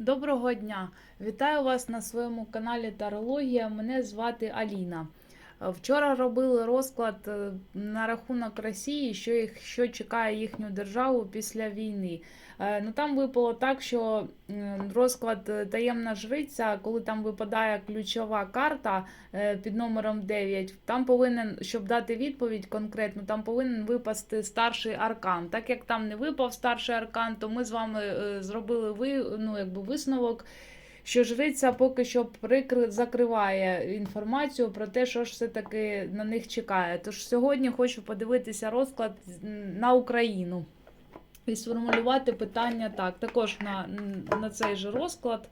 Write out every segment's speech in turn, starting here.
Доброго дня! Вітаю вас на своєму каналі Тарологія. Мене звати Аліна. Вчора робили розклад е, на рахунок Росії, що їх що чекає їхню державу після війни. Е, Ну там випало так, що розклад е, таємна жриця, коли там випадає ключова карта під номером 9, там повинен, щоб дати відповідь конкретно, там повинен випасти старший аркан. Так як там не випав старший аркан, то ми з вами зробили ви, ну, якби висновок. Що жриця поки що прикри... закриває інформацію про те, що ж все-таки на них чекає. Тож сьогодні хочу подивитися розклад на Україну і сформулювати питання так. Також на, на цей же розклад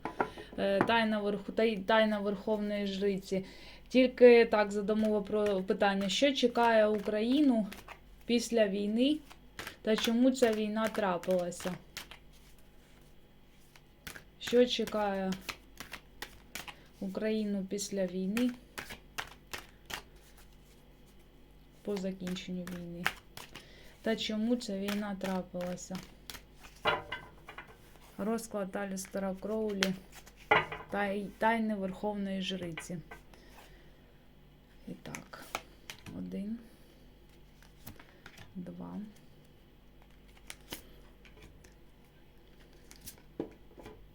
е, тайна, верху, тайна Верховної Жриці. Тільки так задамо про питання, що чекає Україну після війни та чому ця війна трапилася? Що чекає Україну після війни по закінченню війни? Та чому ця війна трапилася? Розклад Алістера Кроулі тай, Тайни Верховної Жриці. І так, один, два.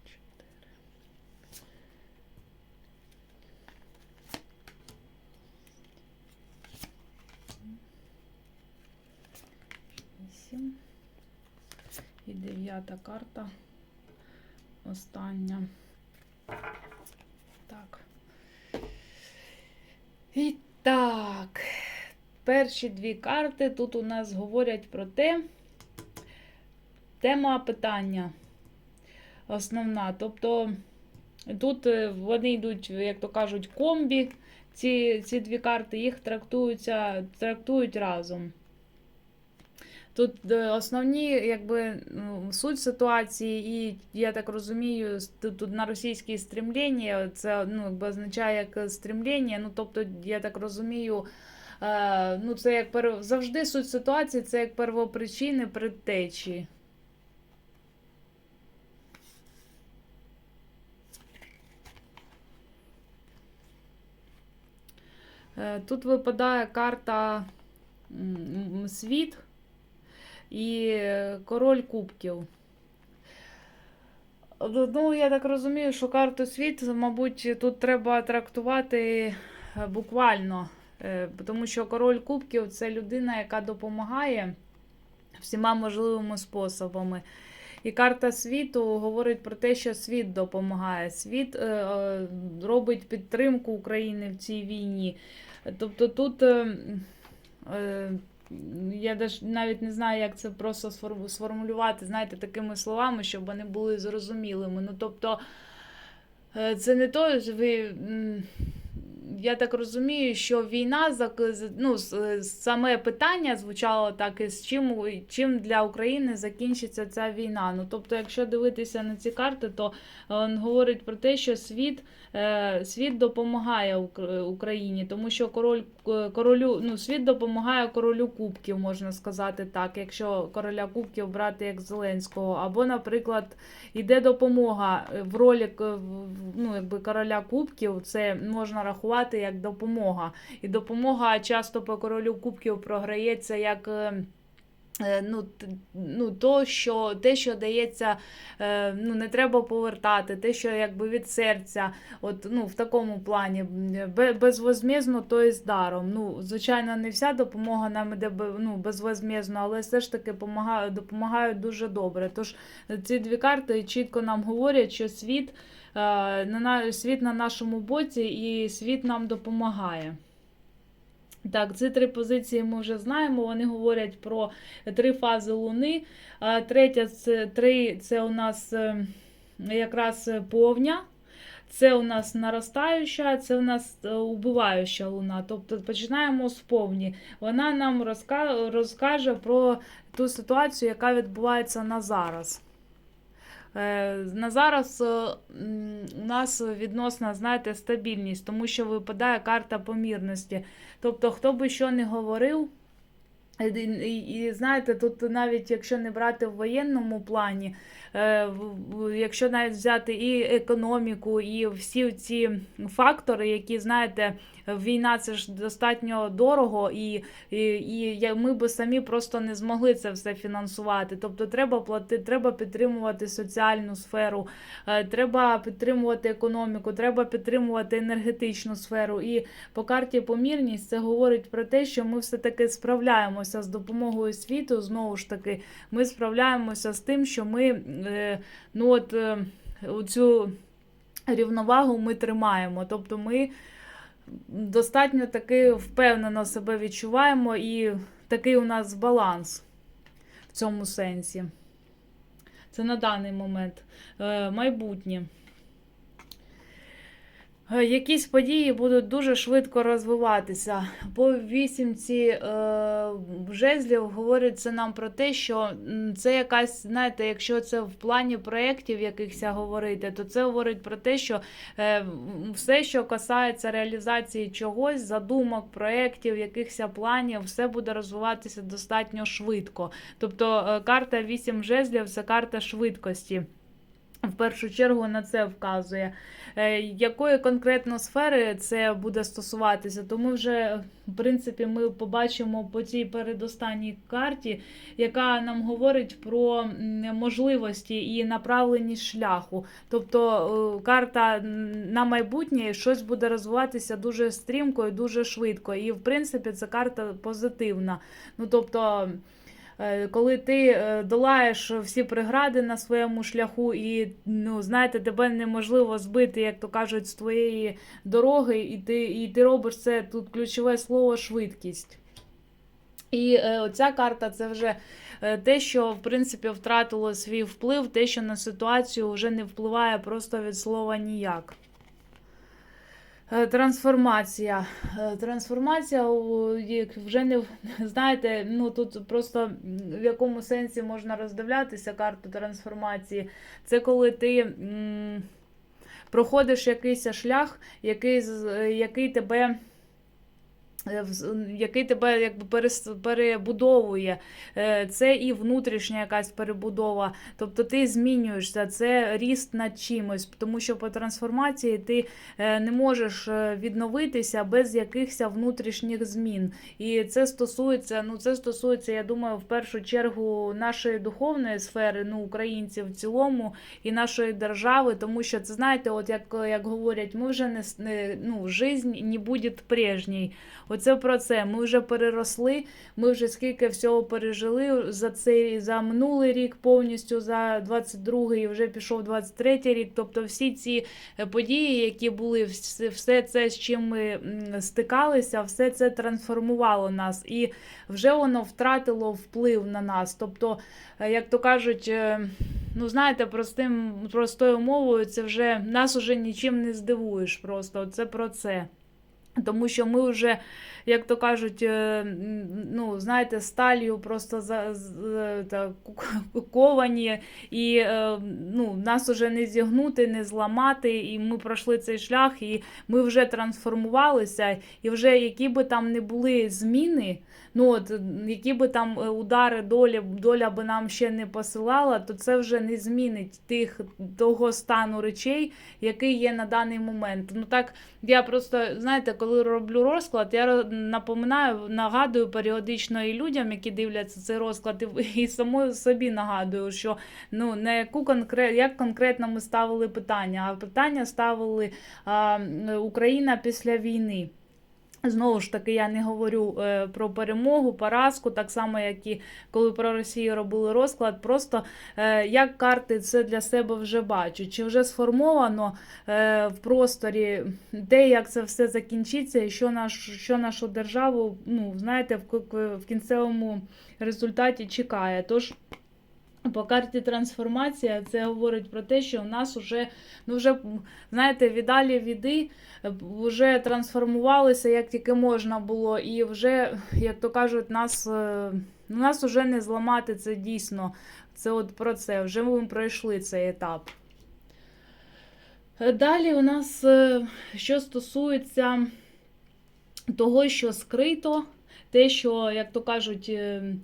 чотири. Вісім. І дев'ята карта. Остання. Так. І так. Перші дві карти тут у нас говорять про те. Тема питання основна. Тобто тут е, вони йдуть, як то кажуть, комбі. Ці, ці дві карти їх трактуються, трактують разом. Тут е, основні, якби ну, суть ситуації, і я так розумію, тут, на російській стрімління, це ну, якби означає як стрімління. Ну, тобто, я так розумію, е, ну, це як пер... завжди суть ситуації, це як первопричини предтечі. Е, Тут випадає карта світ і король кубків. Ну, я так розумію, що карту світ, мабуть, тут треба трактувати е, буквально, е, тому що король кубків це людина, яка допомагає всіма можливими способами. І карта світу говорить про те, що світ допомагає. Світ е, робить підтримку України в цій війні. Тобто тут я навіть не знаю, як це просто сформулювати, знаєте, такими словами, щоб вони були зрозумілими. Ну, тобто, е, це не то, що ви. Я так розумію, що війна ну, саме питання звучало так, з чим, чим для України закінчиться ця війна. Ну, тобто, якщо дивитися на ці карти, то е, він говорить про те, що світ, е, світ допомагає Україні, тому що король королю, ну, світ допомагає королю кубків, можна сказати так, якщо короля кубків брати як Зеленського, або, наприклад, йде допомога е, в ролі ну, якби короля кубків, це можна рахувати як допомога. І допомога часто по королю кубків програється як. Е, е, Ну, ну, то, що, те, що дається, е, ну, не треба повертати, те, що якби від серця, от, ну, в такому плані, безвозмізно, то і з даром. Ну, звичайно, не вся допомога нам іде ну, безвозмізно, але все ж таки помагають, допомагають дуже добре. Тож ці дві карти чітко нам говорять, що світ, е, світ на нашому боці і світ нам допомагає. Так, ці три позиції ми вже знаємо. Вони говорять про три фази Луни. Третя це три це у нас е, якраз повня. Це у нас наростаюча, це у нас е, убиваюча луна. Тобто починаємо з повні. Вона нам розкаже про ту ситуацію, яка відбувається на зараз. Е, На зараз е, у нас відносна, знаєте, стабільність, тому що випадає карта помірності. Тобто, хто би що не говорив, і, і, і знаєте, тут навіть якщо не брати в воєнному плані, е, якщо навіть взяти і економіку, і всі ці фактори, які знаєте, війна це ж достатньо дорого, і, і, і ми би самі просто не змогли це все фінансувати. Тобто треба платити, треба підтримувати соціальну сферу, е, треба підтримувати економіку, треба підтримувати енергетичну сферу. І по карті помірність це говорить про те, що ми все-таки справляємося з допомогою світу. Знову ж таки, ми справляємося з тим, що ми е, ну от е, цю рівновагу ми тримаємо. Тобто ми достатньо таки впевнено себе відчуваємо, і такий у нас баланс в цьому сенсі. Це на даний момент. Е, майбутнє. Е, Якісь події будуть дуже швидко розвиватися. По вісімці е, жезлів говориться нам про те, що це якась, знаєте, якщо це в плані проєктів якихось говорити, то це говорить про те, що е, все, що касається реалізації чогось, задумок, проєктів, якихось планів, все буде розвиватися достатньо швидко. Тобто е, карта вісім жезлів це карта швидкості. В першу чергу на це вказує. Е, Якої конкретно сфери це буде стосуватися, то ми вже, в принципі, ми побачимо по цій передостанній карті, яка нам говорить про можливості і направленість шляху. Тобто е, карта на майбутнє щось буде розвиватися дуже стрімко і дуже швидко. І, в принципі, це карта позитивна. Ну, тобто. Е, Коли ти е, долаєш всі прегради на своєму шляху, і ну знаєте, тебе неможливо збити, як то кажуть, з твоєї дороги, і ти, і ти робиш це тут ключове слово швидкість. І е, оця карта це вже те, що в принципі втратило свій вплив, те, що на ситуацію вже не впливає просто від слова ніяк. Е, Трансформація. Е, Трансформація як вже не знаєте, ну тут просто в якому сенсі можна роздивлятися карту трансформації. Це коли ти м, проходиш якийсь шлях, який, який тебе. Е, Який тебе якби перебудовує, Е, це і внутрішня якась перебудова. Тобто ти змінюєшся, це ріст над чимось, тому що по трансформації ти е, не можеш відновитися без якихось внутрішніх змін. І це стосується, ну це стосується, я думаю, в першу чергу нашої духовної сфери, ну українців в цілому, і нашої держави, тому що це знаєте, от як, як говорять, ми вже не ну, жизнь не буде прежній. Оце про це. Ми вже переросли, ми вже скільки всього пережили за цей за минулий рік, повністю за 22-й, вже пішов 23-й рік. Тобто всі ці е, події, які були, все, це, з чим ми стикалися, все це трансформувало нас, і вже воно втратило вплив на нас. Тобто, е, як то кажуть, е, ну знаєте, простим простою мовою, це вже нас уже нічим не здивуєш. Просто це про це. Тому що ми вже, як то кажуть, е, ну, знаєте, сталью просто за, з- е, ковані, і е, ну, нас уже не зігнути, не зламати, і ми пройшли цей шлях, і ми вже трансформувалися, і вже які би там не були зміни, ну от які би там удари долі, доля би нам ще не посилала, то це вже не змінить тих того стану речей, який є на даний момент. Ну так я просто, знаєте, коли роблю розклад, я напоминаю, нагадую періодично і людям, які дивляться цей розклад, і, самою собі нагадую, що ну не яку конкрет, як конкретно ми ставили питання, а питання ставили а, Україна після війни. Знову ж таки, я не говорю е, про перемогу, поразку, так само, як і коли про Росію робили розклад. Просто е, як карти це для себе вже бачать, чи вже сформовано е, в просторі те, як це все закінчиться, і що, наш, що нашу державу, ну, знаєте, в кінцевому результаті чекає. Тож по карті трансформація це говорить про те, що у нас вже, ну вже знаєте, віддалі віди вже трансформувалися як тільки можна було, і вже, як то кажуть, нас, е, ну, нас вже не зламати це дійсно. Це от про це. Вже ми пройшли цей етап. Е, Далі у нас, е, що стосується того, що скрито, те, що, як то кажуть, е, е,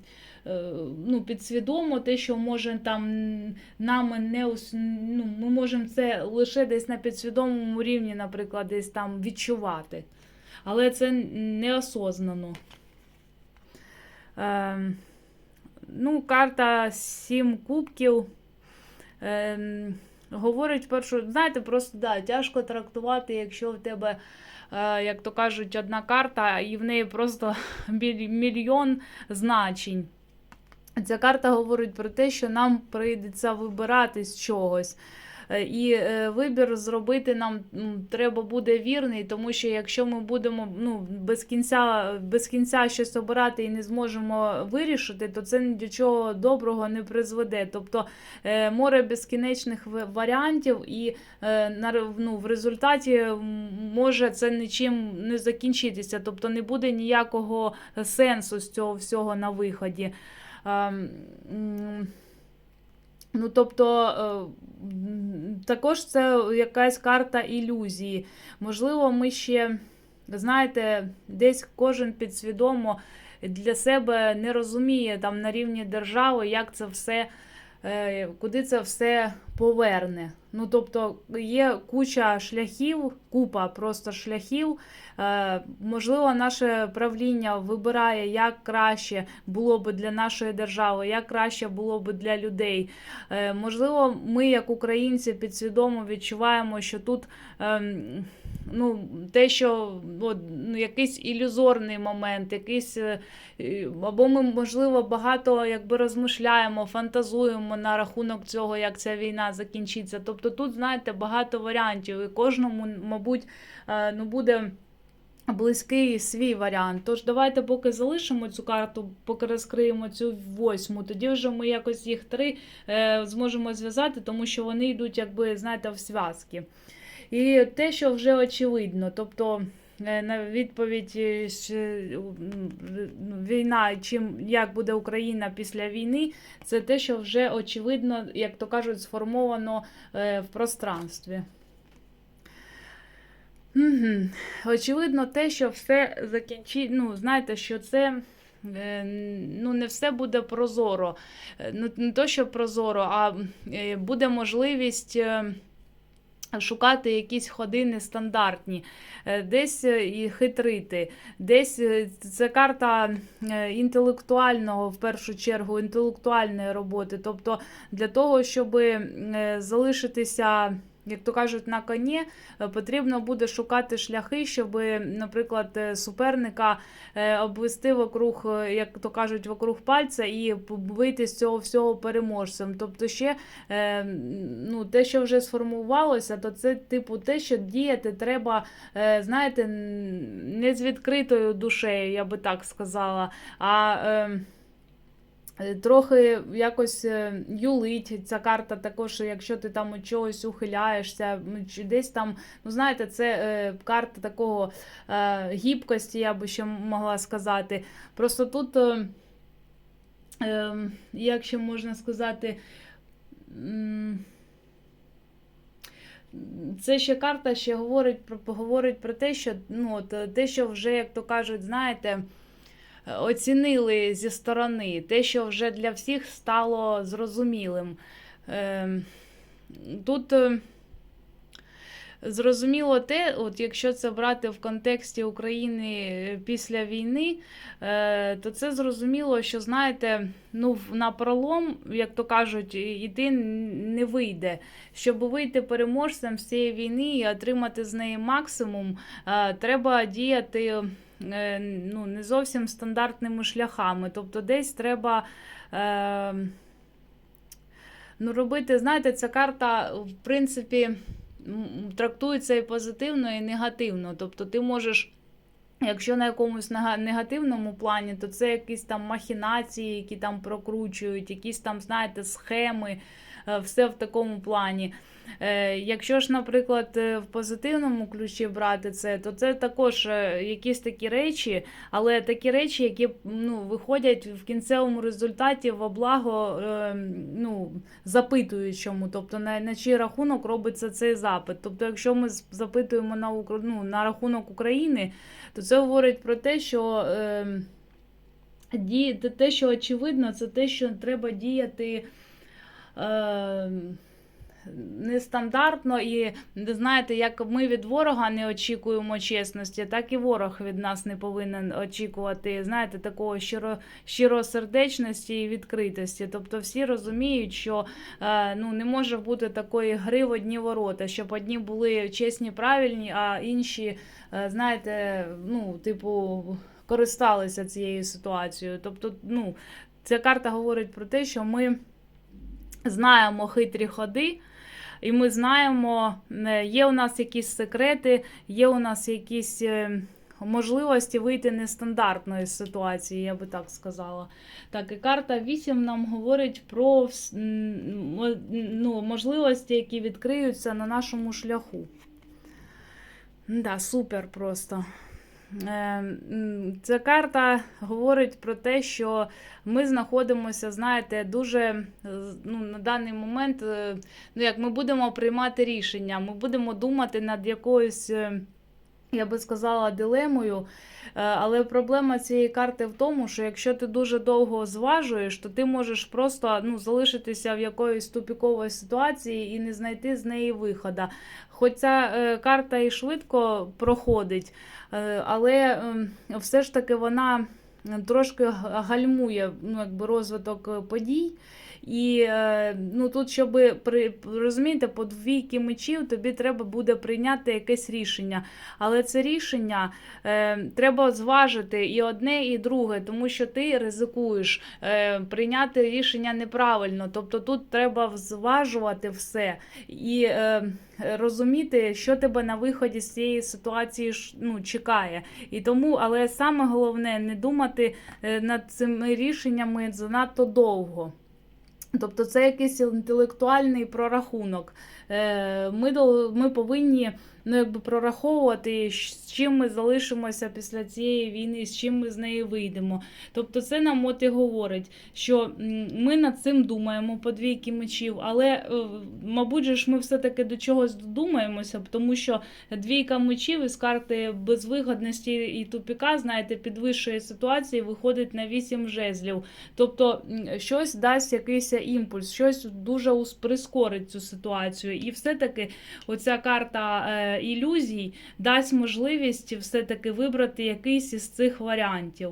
ну, підсвідомо те, що може там нами не ну, ми можемо це лише десь на підсвідомому рівні, наприклад, десь там відчувати. Але це неосознано. Ем, ну, карта сім кубків. Ем, говорить першу, знаєте, просто да, тяжко трактувати, якщо в тебе, е, як то кажуть, одна карта, і в неї просто мільйон значень. Ця карта говорить про те, що нам прийдеться вибирати з чогось. Е, І е, вибір зробити нам треба буде вірний, тому що якщо ми будемо ну, без кінця, без кінця щось обирати і не зможемо вирішити, то це ні до чого доброго не призведе. Тобто е, море безкінечних варіантів, і ну, в результаті може це нічим не закінчитися. Тобто не буде ніякого сенсу з цього всього на виході. Ну, тобто, е, також це якась карта ілюзії. Можливо, ми ще, знаєте, десь кожен підсвідомо для себе не розуміє там на рівні держави, як це все, куди це все поверне. Ну, тобто, є куча шляхів, купа просто шляхів. Е, Можливо, наше правління вибирає, як краще було б для нашої держави, як краще було б для людей. Е, Можливо, ми, як українці, підсвідомо відчуваємо, що тут ем, ну, те, що от, ну, якийсь ілюзорний момент, якийсь, е, або ми, можливо, багато якби розмишляємо, фантазуємо на рахунок цього, як ця війна закінчиться. Тобто тут, знаєте, багато варіантів, і кожному, мабуть, е, ну, буде. Близький свій варіант. Тож давайте поки залишимо цю карту, поки розкриємо цю восьму. Тоді вже ми якось їх три е, зможемо зв'язати, тому що вони йдуть, якби, знаєте, в зв'язки. І те, що вже очевидно, тобто е, на відповідь е, війна, чим як буде Україна після війни, це те, що вже очевидно, як то кажуть, сформовано е, в пространстві. Угу. Очевидно, те, що все закінчить, ну, знаєте, що це. Ну, не все буде прозоро. Ну, не то, що прозоро, а буде можливість шукати якісь ходи нестандартні, е, десь е, і хитрити, десь е, це карта е, інтелектуального, в першу чергу, інтелектуальної роботи. Тобто для того, щоб е, залишитися. Як то кажуть, на коні е, потрібно буде шукати шляхи, щоб, наприклад, е, суперника е, обвести вокруг, е, як то кажуть, вокруг пальця і вийти з цього всього переможцем. Тобто, ще е, ну, те, що вже сформувалося, то це типу те, що діяти треба, е, знаєте, не з відкритою душею, я би так сказала. а... Е, Е, Трохи якось е, юлить ця карта, також, якщо ти там від чогось ухиляєшся, чи десь там, ну знаєте, це е, карта такого е, гібкості, я би ще могла сказати. Просто тут, е, е, як ще можна сказати, м, це ще карта ще говорить про, говорить про те, що ну, от, е, те, що вже, як то кажуть, знаєте, е, оцінили зі сторони, те, що вже для всіх стало зрозумілим. Ем, Тут е, зрозуміло те, от якщо це брати в контексті України е, після війни, е, то це зрозуміло, що знаєте, ну на пролом, як то кажуть, іти не вийде. Щоб вийти переможцем з цієї війни і отримати з неї максимум, треба діяти ну, не зовсім стандартними шляхами. Тобто, десь треба. Е, Ну, робити, знаєте, ця карта, в принципі, трактується і позитивно, і негативно. Тобто ти можеш, якщо на якомусь негативному плані, то це якісь там махінації, які там прокручують, якісь там, знаєте, схеми, е, все в такому плані. Е, Якщо ж, наприклад, е, в позитивному ключі брати це, то це також е, якісь такі речі, але такі речі, які ну, виходять в кінцевому результаті во благо е, ну, запитуючому, тобто на, на чий рахунок робиться цей запит. Тобто, якщо ми запитуємо на, ну, на рахунок України, то це говорить про те, що. Е, діяти те, що очевидно, це те, що треба діяти. Е, Нестандартно і знаєте, як ми від ворога не очікуємо чесності, так і ворог від нас не повинен очікувати, знаєте, такого щиро, щиросердечності і відкритості. Тобто всі розуміють, що е, ну, не може бути такої гри в одні ворота, щоб одні були чесні, правильні, а інші, е, знаєте, ну, типу, користалися цією ситуацією. Тобто, ну, ця карта говорить про те, що ми знаємо хитрі ходи. І ми знаємо, е, є у нас якісь секрети, є у нас якісь е, можливості вийти нестандартної ситуації, я би так сказала. Так, і карта 8 нам говорить про ну, можливості, які відкриються на нашому шляху. Да, супер просто. Е, Ця карта говорить про те, що ми знаходимося, знаєте, дуже е, ну, на даний момент, е, ну як ми будемо приймати рішення, ми будемо думати над якоюсь, я би сказала, дилемою. Е, Але проблема цієї карти в тому, що якщо ти дуже довго зважуєш, то ти можеш просто ну, залишитися в якоїсь тупіковій ситуації і не знайти з неї виходу. Хоч ця е, карта і швидко проходить, е, але ем, все ж таки вона трошки гальмує ну, якби розвиток подій. І е, ну, тут, щоб розумієте, по двійки мечів тобі треба буде прийняти якесь рішення. Але це рішення е, треба зважити і одне, і друге, тому що ти ризикуєш е, прийняти рішення неправильно. Тобто тут треба зважувати все і е, розуміти, що тебе на виході з цієї ситуації ну, чекає. І тому, але саме головне не думати е, над цими рішеннями занадто довго. Тобто це якийсь інтелектуальний прорахунок. Е, Ми, ми повинні ну, якби прораховувати, з чим ми залишимося після цієї війни, з чим ми з неї вийдемо. Тобто це нам от і говорить, що ми над цим думаємо по двійки мечів, але, е, мабуть, же ж ми все-таки до чогось додумаємося, тому що двійка мечів із карти безвигодності і тупіка, знаєте, під вищої ситуації виходить на вісім жезлів. Тобто щось дасть якийсь імпульс, щось дуже прискорить цю ситуацію. І все-таки оця карта е, ілюзій дасть можливість все-таки вибрати якийсь із цих варіантів.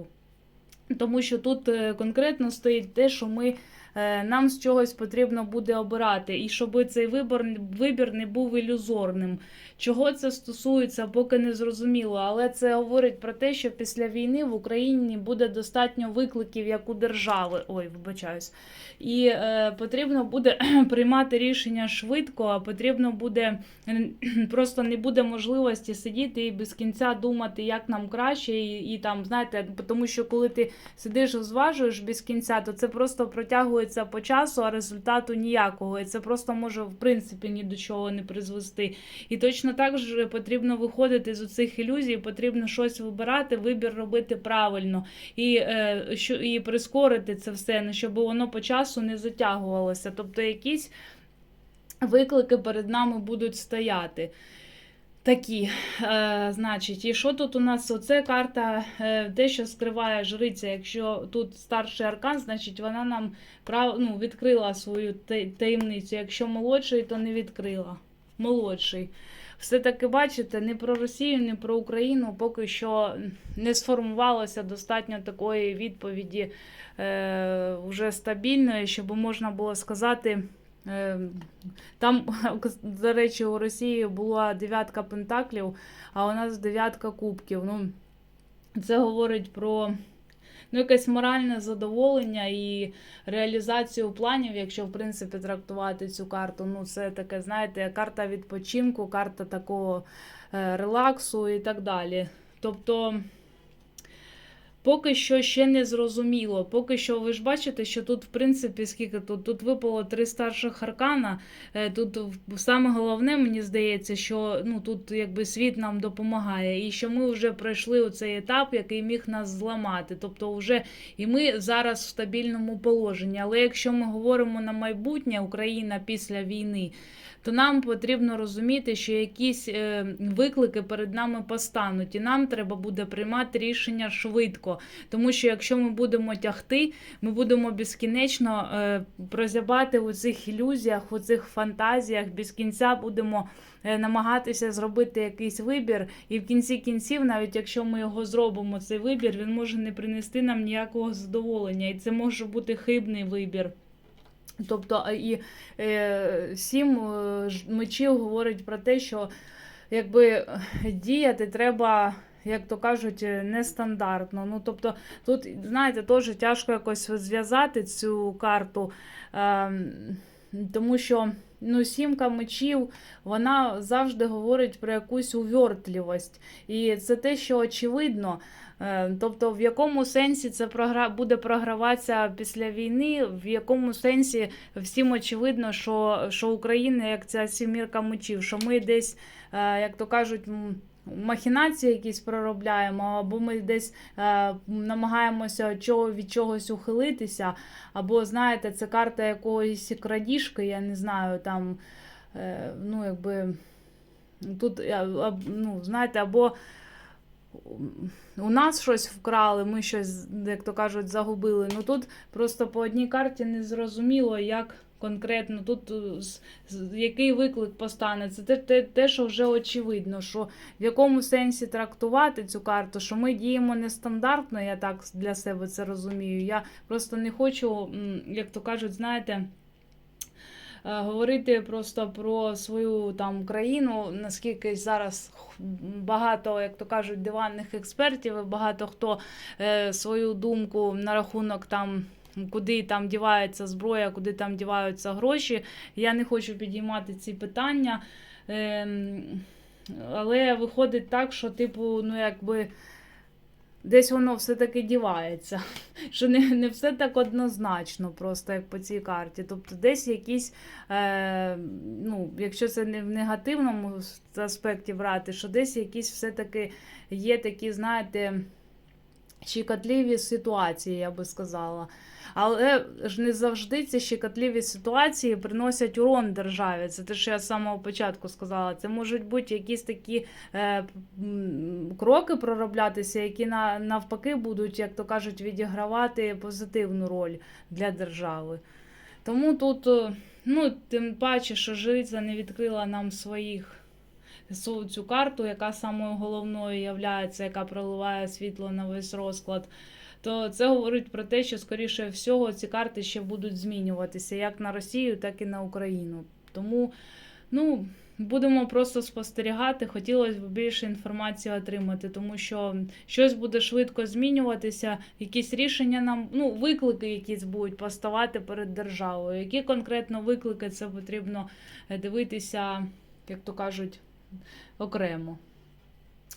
Тому що тут е, конкретно стоїть те, що ми. Е, Нам з чогось потрібно буде обирати, і щоб цей вибір, вибір не був ілюзорним. Чого це стосується, поки не зрозуміло. Але це говорить про те, що після війни в Україні буде достатньо викликів як у держави. Ой, вибачаюсь. І е, потрібно буде приймати рішення швидко, а потрібно буде просто не буде можливості сидіти і без кінця думати, як нам краще, і, і там, знаєте, тому що коли ти сидиш зважуєш без кінця, то це просто протягується по часу, а результату ніякого. І це просто може в принципі ні до чого не призвести. І точно так же потрібно виходити з цих ілюзій, потрібно щось вибирати, вибір робити правильно і, е, що, і прискорити це все, ну, щоб воно по часу не затягувалося. Тобто якісь виклики перед нами будуть стояти. Такі, е, значить, і що тут у нас? Оце карта, е, те, що скриває жриця. Якщо тут старший аркан, значить вона нам ну, відкрила свою таємницю. Якщо молодший, то не відкрила. Молодший. Все-таки, бачите, не про Росію, не про Україну поки що не сформувалося достатньо такої відповіді е, вже стабільної, щоб можна було сказати. Е, Там, до речі, у Росії була дев'ятка пентаклів, а у нас дев'ятка кубків. Ну, це говорить про ну, якесь моральне задоволення і реалізацію планів, якщо в принципі трактувати цю карту. Ну, це таке, знаєте, карта відпочинку, карта такого е, релаксу і так далі. Тобто. Поки що ще не зрозуміло. Поки що ви ж бачите, що тут, в принципі, скільки тут? Тут випало три старших аркана. Е, Тут саме головне, мені здається, що ну, тут якби світ нам допомагає, і що ми вже пройшли оцей етап, який міг нас зламати. Тобто, вже і ми зараз в стабільному положенні. Але якщо ми говоримо на майбутнє Україна після війни, то нам потрібно розуміти, що якісь е, виклики перед нами постануть, і нам треба буде приймати рішення швидко. Тому що якщо ми будемо тягти, ми будемо безкінечно е, прозябати у цих ілюзіях, у цих фантазіях, без кінця будемо е, намагатися зробити якийсь вибір, і в кінці кінців, навіть якщо ми його зробимо, цей вибір, він може не принести нам ніякого задоволення, і це може бути хибний вибір. Тобто і е, сім е, мечів говорить про те, що якби діяти треба, як то кажуть, е, нестандартно. Ну, тобто, тут, знаєте, теж тяжко якось зв'язати цю карту, е, тому що ну, сімка мечів вона завжди говорить про якусь увертливість. І це те, що очевидно. Е, Тобто, в якому сенсі це програ... буде програватися після війни, в якому сенсі всім очевидно, що, що Україна як ця сімірка мечів, що ми десь, е, як то кажуть, махінації якісь проробляємо, або ми десь е, намагаємося чого, від чогось ухилитися, або, знаєте, це карта якоїсь крадіжки, я не знаю, там, е, ну, якби. Тут, е, ну, знаєте, або у нас щось вкрали, ми щось, як то кажуть, загубили. Ну тут просто по одній карті не зрозуміло, як конкретно тут е, який виклик постане. Це те, те, те, що вже очевидно, що в якому сенсі трактувати цю карту, що ми діємо нестандартно, я так для себе це розумію. Я просто не хочу, як то кажуть, знаєте. е, Говорити просто про свою там країну, наскільки зараз багато, як то кажуть, диванних експертів, і багато хто е, свою думку на рахунок там. Куди там дівається зброя, куди там діваються гроші. Я не хочу підіймати ці питання. Ем, але виходить так, що, типу, ну якби десь воно все-таки дівається. Що не, не все так однозначно, просто як по цій карті. Тобто десь якісь, е, ну, якщо це не в негативному аспекті брати, що десь якісь все-таки є такі, знаєте, щекотливі ситуації, я би сказала. Але ж не завжди ці щекотливі ситуації приносять урон державі. Це те, що я з самого початку сказала. Це можуть бути якісь такі е, кроки пророблятися, які на, навпаки будуть, як то кажуть, відігравати позитивну роль для держави. Тому тут, е, ну, тим паче, що жриця не відкрила нам своїх цю карту, яка самою головною являється, яка проливає світло на весь розклад. То це говорить про те, що, скоріше всього, ці карти ще будуть змінюватися як на Росію, так і на Україну. Тому, ну, будемо просто спостерігати. Хотілося б більше інформації отримати, тому що щось буде швидко змінюватися, якісь рішення нам, ну, виклики якісь будуть поставати перед державою. Які конкретно виклики це потрібно е, дивитися, як то кажуть, окремо.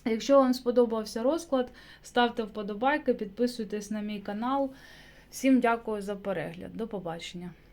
Якщо вам сподобався розклад, ставте вподобайки, підписуйтесь на мій канал. Всім дякую за перегляд. До побачення.